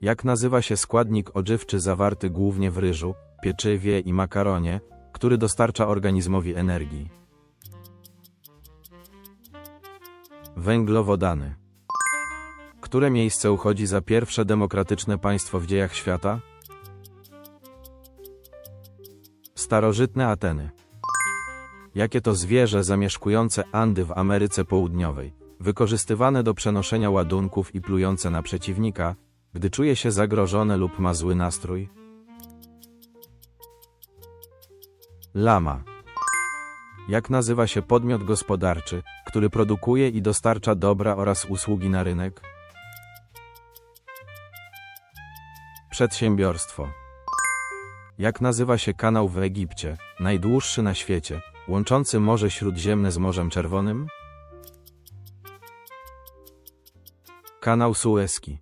Jak nazywa się składnik odżywczy zawarty głównie w ryżu, pieczywie i makaronie, który dostarcza organizmowi energii? Węglowodany. Które miejsce uchodzi za pierwsze demokratyczne państwo w dziejach świata? Starożytne Ateny. Jakie to zwierzę zamieszkujące Andy w Ameryce Południowej, wykorzystywane do przenoszenia ładunków i plujące na przeciwnika, gdy czuje się zagrożone lub ma zły nastrój? Lama. Jak nazywa się podmiot gospodarczy, który produkuje i dostarcza dobra oraz usługi na rynek? Przedsiębiorstwo. Jak nazywa się kanał w Egipcie, najdłuższy na świecie, łączący Morze Śródziemne z Morzem Czerwonym? Kanał Suezki.